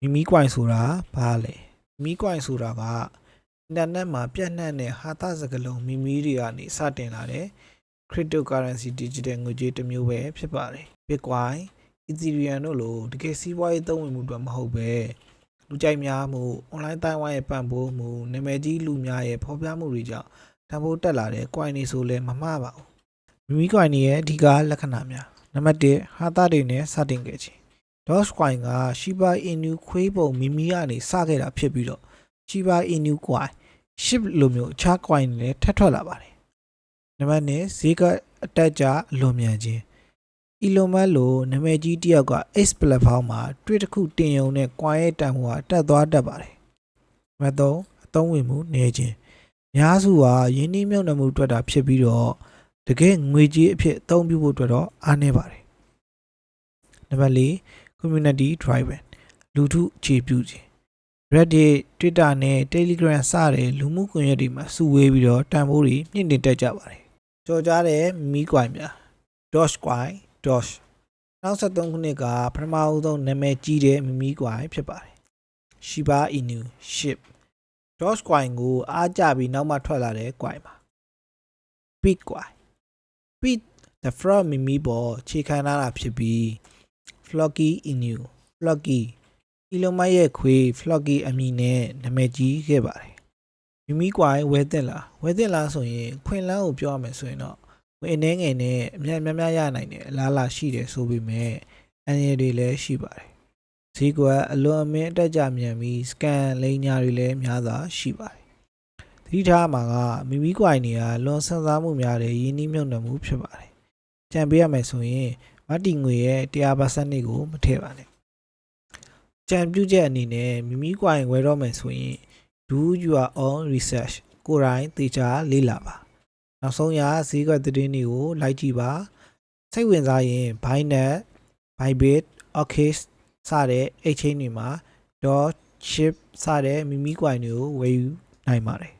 မိမိ coin ဆိုတာဘာလဲမိမိ coin ဆိုတာကအင်တာနက်မှာပြန့်နှံ့တဲ့ဟာသစကားလုံးမိမိတွေကနေစတင်လာတဲ့ cryptocurrency digital ငွေကြေးတစ်မျိုးပဲဖြစ်ပါတယ် bitcoin ethereum တို့လိုတကယ်စီးပွားရေးသုံးဝင်မှုတွေမဟုတ်ပဲလူကြိုက်များမှု online တိုင်းဝိုင်းရဲ့ပံ့ပိုးမှုနာမည်ကြီးလူများရဲ့ဖော်ပြမှုတွေကြောင့်တန်ဖိုးတက်လာတဲ့ coin တွေဆိုလည်းမမှားပါဘူးမိမိ coin တွေရဲ့အဓိကလက္ခဏာများနံပါတ်1ဟာသတွေနဲ့စတင်ခဲ့ခြင်း Dogecoin က Shiba Inu ခွေးပုံမိမိကနေစခဲ့တာဖြစ်ပြီးတော့ Shiba Inu coin SHIB လိုမျိုးအခြား coin တွေလည်းထပ်ထွက်လာပါတယ်။နံပါတ်2ဈေးကအတက်ကြအလွန်မြန်ခြင်း Elon Musk လိုနာမည်ကြီးတစ်ယောက်က X platform မှာ tweet တစ်ခုတင်ရုံနဲ့ coin ရဲ့တန်ဖိုးကတက်သွားတက်ပါတယ်။နံပါတ်3အသုံးဝင်မှုနည်းခြင်းများစုဟာယင်းနှိမ့်မြုပ်နှံမှုအတွက်တာဖြစ်ပြီးတော့တကယ်ငွေကြေးအဖြစ်အသုံးပြုဖို့အတွက်တော့အားနည်းပါတယ်။နံပါတ်4 community driven လူထုအခြေပြုခြင်း Reddit Twitter နဲ့ Telegram စတဲ့လူမှုကွန်ရက်တွေမှာစုဝေးပြီးတော့တန်ဖိုးတွေမြင့်တင်တက်ကြပါတယ်။ကြော်ကြားတဲ့မီးကွိုင်များ Dogecoin Doge နောက်73ခုနှစ်ကပထမအဦးဆုံးနာမည်ကြီးတဲ့မီးကွိုင်ဖြစ်ပါတယ်။ Shiba Inu SHIB Dogecoin ကိုအားကျပြီးနောက်မှထွက်လာတဲ့ကွိုင်ပါ။ Bitcoin Bit the frog မီမီပေါ်ခြေခံထားတာဖြစ်ပြီး Flocky Inu Flocky Elon Musk ရဲ့ခွေ Flocky အမည်နဲ့နာမည်ကြီးခဲ့ပါတယ်။မိမိကွာဝဲတင်လားဝဲတင်လားဆိုရင်ခွင်လန်းကိုပြောရမယ်ဆိုရင်တော့ဝဲအနေငယ်နဲ့အများများများရနိုင်တယ်အလားအလာရှိတယ်ဆိုပေမဲ့အန်ရည်တွေလည်းရှိပါတယ်။ဈေးကွက်အလွန်အမင်းအတက်ကြမြန်ပြီး scan လိမ်ညာတွေလည်းများစွာရှိပါတယ်။သတိထားမှာကမိမိကွိုင်တွေကလွန်ဆန်းစားမှုများတဲ့ရင်းနှီးမြှုပ်နှံမှုဖြစ်ပါတယ်။ကြံပေးရမယ်ဆိုရင် မတ်တီငွေရဲ့100%နေကိုမထည့်ပါနဲ့ကြံပြုချက်အနေနဲ့မိမိကွိုင်ဝယ်တော့မယ်ဆိုရင် do your own research ကိုယ်တိုင်သေချာလေ့လာပါနောက်ဆုံးရဈေးကွက်သတင်းတွေကိုလိုက်ကြည့်ပါစိတ်ဝင်စားရင် Binance Bybit Oxys စတဲ့ exchange တွေမှာ dot chip စတဲ့မိမိကွိုင်တွေကိုဝယ်ယူနိုင်ပါတယ်